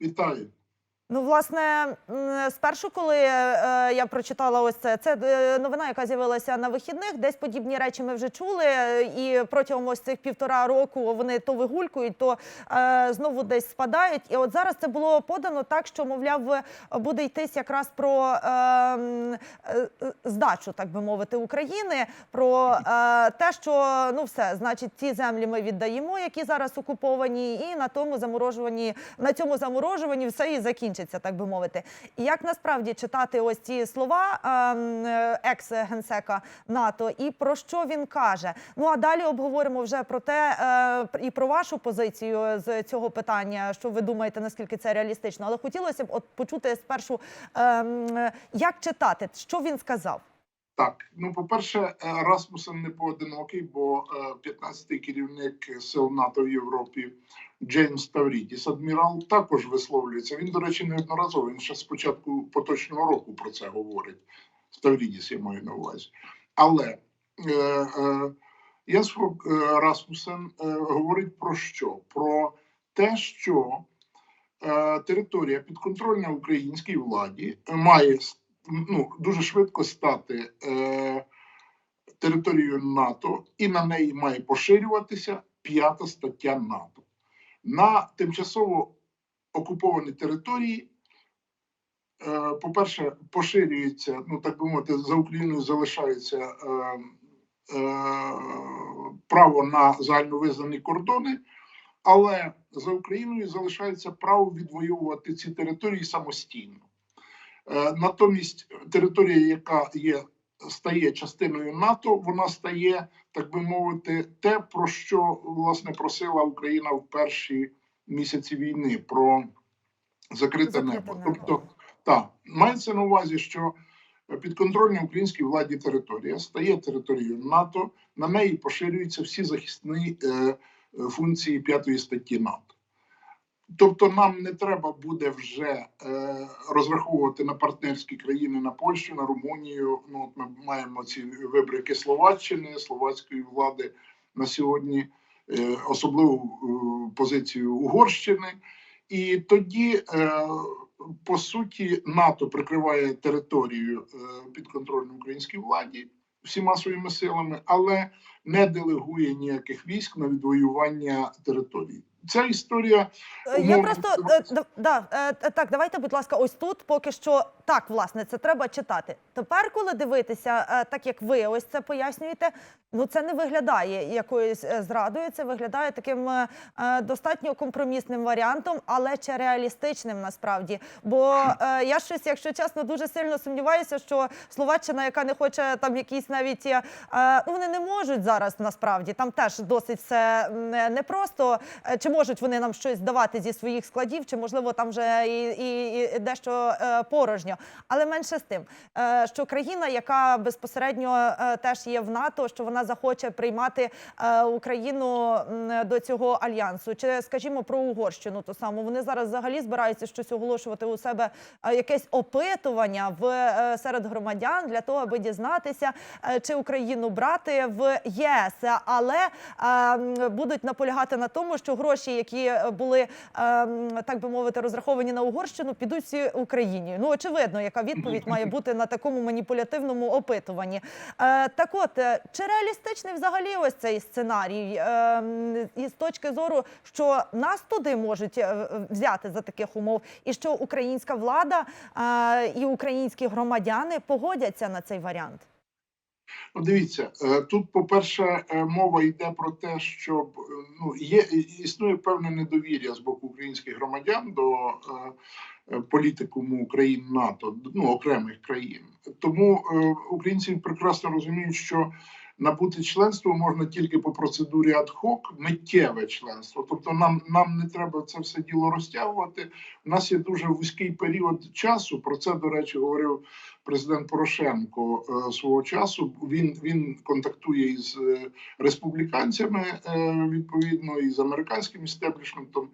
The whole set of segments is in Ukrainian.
Itália aí. Ну, власне, спершу, коли е, я прочитала ось це, це е, новина, яка з'явилася на вихідних. Десь подібні речі ми вже чули. І протягом ось цих півтора року вони то вигулькують, то е, знову десь спадають. І от зараз це було подано так, що мовляв буде йтись якраз про здачу, так би мовити, України. Про те, що ну все, значить, ті землі ми віддаємо, які зараз окуповані, і на тому заморожуванні, на цьому заморожуванні все і закінчиться, так би мовити. І як насправді читати ось ці слова ем, е, екс-генсека НАТО, і про що він каже? Ну а далі обговоримо вже про те е, і про вашу позицію з цього питання, що ви думаєте, наскільки це реалістично. Але хотілося б от почути спершу, ем, е, як читати, що він сказав. Так, ну по-перше, е, Расмусен не поодинокий, бо е, 15-й керівник сил НАТО в Європі Джеймс Таврідіс, адмірал, також висловлюється. Він, до речі, неодноразово. Він ще з початку поточного року про це говорить. Ставрідіс, я маю на увазі. Але е, е, Єнс е, Расмусен е, говорить про що? Про те, що е, територія підконтрольна українській владі має ну, дуже швидко стати е, територією НАТО, і на неї має поширюватися п'ята стаття НАТО. На тимчасово окупованій території, е, по-перше, поширюється, ну так би мовити, за Україною залишається е, е, право на загальновизнані кордони, але за Україною залишається право відвоювати ці території самостійно. Натомість територія, яка є, стає частиною НАТО, вона стає, так би мовити, те, про що власне просила Україна в перші місяці війни про закрите, Закрите небо. небо. Тобто, так, мається на увазі, що підконтрольна українській владі територія стає територією НАТО, на неї поширюються всі захисні е, е, функції п'ятої статті НАТО. Тобто нам не треба буде вже е, розраховувати на партнерські країни, на Польщу, на Румунію. Ну от ми маємо ці вибрики Словаччини, словацької влади на сьогодні, е, особливу е, позицію Угорщини. І тоді, е, по суті, НАТО прикриває територію е, підконтрольну українській владі всіма своїми силами, але не делегує ніяких військ на відвоювання території. Ця історія Е, Я просто е, да, е, так, давайте, будь ласка, ось тут поки що так, власне, це треба читати. Тепер, коли дивитися, так як ви ось це пояснюєте, ну це не виглядає якоюсь зрадою, це виглядає таким достатньо компромісним варіантом, але чи реалістичним насправді. Бо я щось, якщо чесно, дуже сильно сумніваюся, що Словаччина, яка не хоче там якісь навіть ну вони не можуть зараз насправді там теж досить все непросто. Чи можуть вони нам щось давати зі своїх складів, чи можливо там вже і, і, і дещо е, порожньо. Але менше з тим, е, що країна, яка безпосередньо е, теж є в НАТО, що вона захоче приймати е, Україну м, до цього альянсу, чи скажімо про Угорщину, то саму. Вони зараз взагалі збираються щось оголошувати у себе е, якесь опитування в е, серед громадян для того, аби дізнатися, е, чи Україну брати в ЄС, але е, будуть наполягати на тому, що гроші, які е, були е, так би мовити, розраховані на Угорщину, підуть всі Україні. Ну очевидно, яка відповідь має бути на такому маніпулятивному опитуванні. Е, так, от е, чи реалістичний взагалі ось цей сценарій, е, і з точки зору, що нас туди можуть взяти за таких умов, і що українська влада і українські громадяни погодяться на цей варіант? Ну, дивіться, е, тут, по-перше, е, мова йде про те, щоб е, ну є існує певне недовір'я з боку українських громадян до е, політикуму країн НАТО, ну окремих країн. Тому е, українці прекрасно розуміють, що набути членство можна тільки по процедурі адхок, миттєве членство. Тобто, нам нам не треба це все діло розтягувати. У нас є дуже вузький період часу. Про це до речі говорив президент Порошенко е, свого часу. Він він контактує із е, республіканцями е, відповідно і з американським істеблішментом.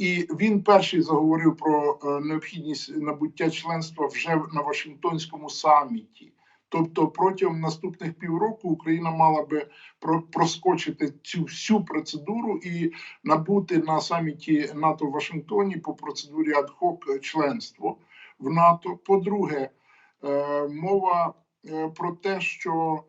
І він перший заговорив про е, необхідність набуття членства вже на Вашингтонському саміті. Тобто протягом наступних півроку Україна мала би про- проскочити цю всю процедуру і набути на саміті НАТО в Вашингтоні по процедурі адхок членство в НАТО. По-друге, е, мова е, про те, що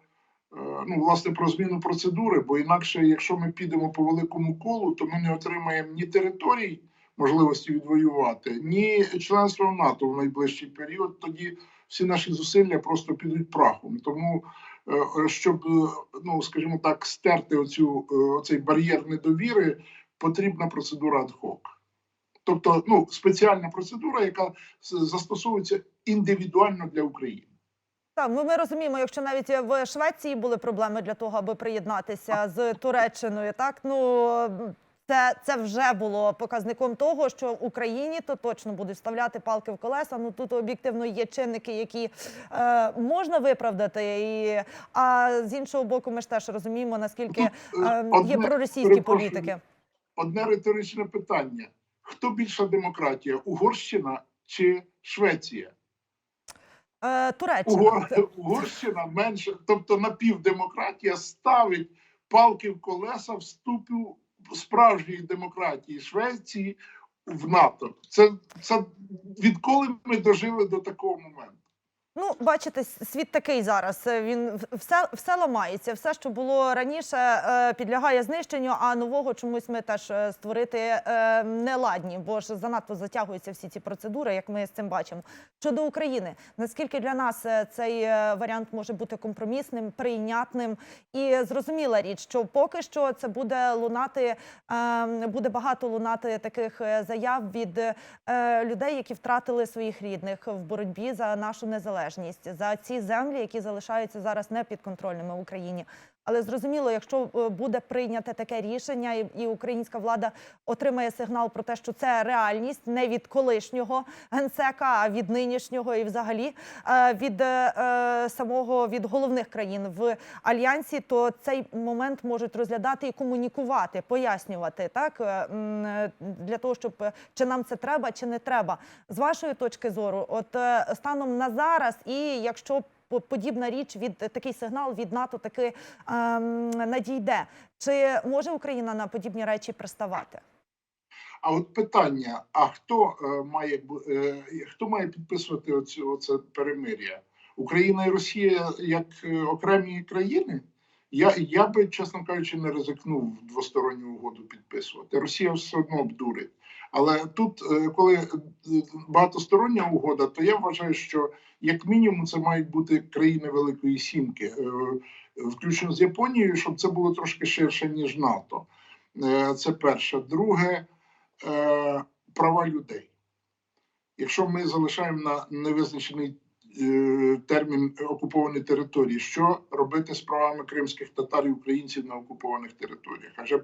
е, ну, власне про зміну процедури, бо інакше, якщо ми підемо по великому колу, то ми не отримаємо ні територій можливості відвоювати, ні членства в НАТО в найближчий період. Тоді всі наші зусилля просто підуть прахом. Тому, е, щоб е, ну скажімо так, стерти оцю е, оцей бар'єр недовіри, потрібна процедура адхок. Тобто, ну спеціальна процедура, яка застосовується індивідуально для України. Так, ну ми розуміємо, якщо навіть в Швеції були проблеми для того, аби приєднатися з Туреччиною, так ну це, це вже було показником того, що в Україні то точно будуть вставляти палки в колеса. Ну тут об'єктивно є чинники, які е, можна виправдати, і а з іншого боку, ми ж теж розуміємо, наскільки е, е, є проросійські політики. Одне риторичне питання: хто більша демократія? Угорщина чи Швеція? Е, Туреччина. Угор... Угорщина менше, тобто напівдемократія ставить палки в колеса вступу справжньої демократії Швеції в НАТО. Це, це відколи ми дожили до такого моменту. Ну, бачите, світ такий зараз. Е, Він все, все ламається. Все, що було раніше, е, підлягає знищенню, а нового чомусь ми теж е, створити не ладні, бо ж занадто затягуються всі ці процедури, як ми з цим бачимо. Щодо України, наскільки для нас цей варіант може бути компромісним, прийнятним і зрозуміла річ, що поки що це буде лунати, буде багато лунати таких заяв від людей, які втратили своїх рідних в боротьбі за нашу незалежність, за ці землі, які залишаються зараз непідконтрольними Україні. Але зрозуміло, якщо е, буде прийняте таке рішення, і, українська влада отримає сигнал про те, що це реальність не від колишнього генсека, а від нинішнього і взагалі е, від е, самого від головних країн в альянсі, то цей момент можуть розглядати і комунікувати, пояснювати так для того, щоб чи нам це треба, чи не треба. З вашої точки зору, от станом на зараз, і якщо подібна річ від такий сигнал від НАТО таки ем, надійде. Чи може Україна на подібні речі приставати? А от питання: а хто е, має е, хто має підписувати оцю оце перемир'я? Україна і Росія як е, окремі країни? Я, я би, чесно кажучи, не ризикнув двосторонню угоду підписувати. Росія все одно обдурить. Але тут, е, коли е, багатостороння угода, то я вважаю, що як мінімум це мають бути країни Великої Сімки, е, включно з Японією, щоб це було трошки ширше, ніж НАТО. Це перше. Друге, права людей. Якщо ми залишаємо на невизначений термін окуповані території, що робити з правами кримських татар і українців на окупованих територіях? Адже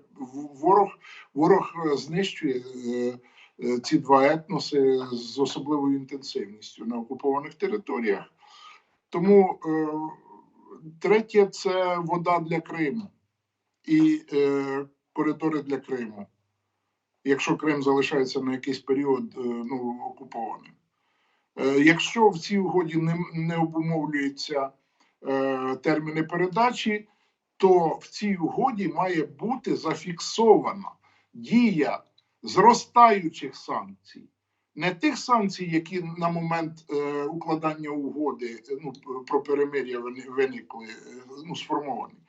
ворог, ворог е, знищує е, е, ці два етноси з особливою інтенсивністю на окупованих територіях. Тому е, третє це вода для Криму і е, коридори для Криму якщо Крим залишається на якийсь період е, ну, окупованим. Е, Якщо в цій угоді не, не обумовлюються е, терміни передачі, то в цій угоді має бути зафіксована дія зростаючих санкцій. Не тих санкцій, які на момент е, укладання угоди е, ну, про перемир'я виникли, ну, сформовані.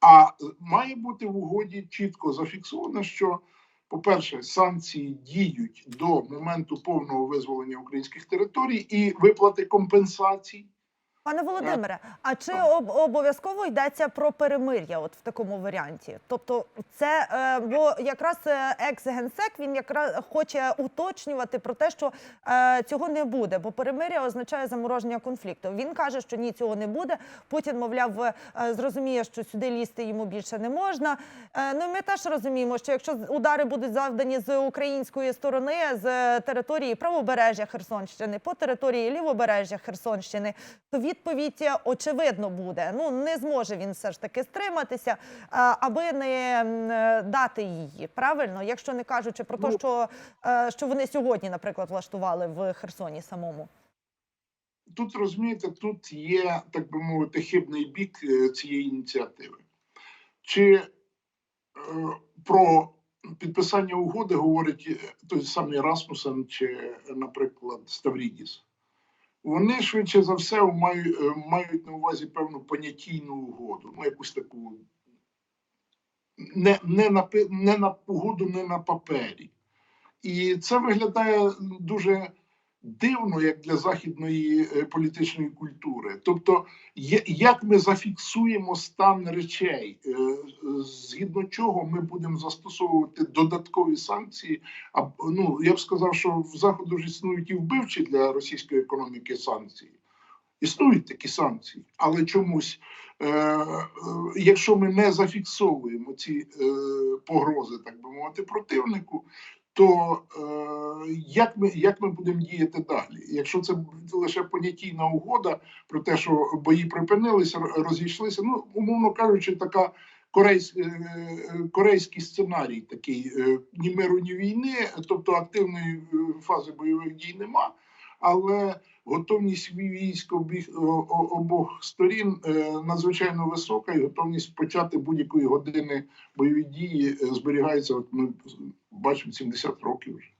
А має бути в угоді чітко зафіксовано, що по-перше, санкції діють до моменту повного визволення українських територій і виплати компенсацій. Пане Володимире, а чи об- обов'язково йдеться про перемир'я от в такому варіанті? Тобто, це е, бо якраз е, екс-генсек він якраз хоче уточнювати про те, що е, цього не буде, бо перемир'я означає замороження конфлікту. Він каже, що ні, цього не буде. Путін, мовляв, е, зрозуміє, що сюди лізти йому більше не можна. Е, ну і ми теж розуміємо, що якщо удари будуть завдані з української сторони, з території правобережжя Херсонщини, по території лівобережжя Херсонщини, то відповідь е, очевидно буде. Ну не зможе він все ж таки стриматися, е, аби не е, дати її. Правильно, якщо не кажучи про те, Ну, що, що вони сьогодні, наприклад, влаштували в Херсоні самому. тут розумієте, тут є, так би мовити, хибний бік цієї ініціативи. Чи е, про підписання угоди говорить той самий Расмусен чи, наприклад, Ставрідіс? Вони швидше за все мають, е, мають на увазі певну понятійну угоду, ну якусь таку не, не, на, не на угоду, не на папері. І це виглядає дуже дивно, як для західної е, політичної культури. Тобто, як ми зафіксуємо стан речей, е, згідно чого ми будемо застосовувати додаткові санкції. А ну я б сказав, що в заходу ж існують і вбивчі для російської економіки санкції. Існують такі санкції, але чомусь, е, е, якщо ми не зафіксовуємо ці е, погрози, так би мовити, противнику, то е, як, ми, як ми будемо діяти далі? Якщо це лише понятійна угода про те, що бої припинилися, розійшлися, ну умовно кажучи, така корейсь, е, корейський сценарій, такий е, ні миру, ні війни, тобто активної е, фази бойових дій нема, але готовність військ обіх, о- о- обох сторін е, надзвичайно висока, і готовність почати будь-якої години бойові дії е, зберігається. От ми бачимо 70 років. вже.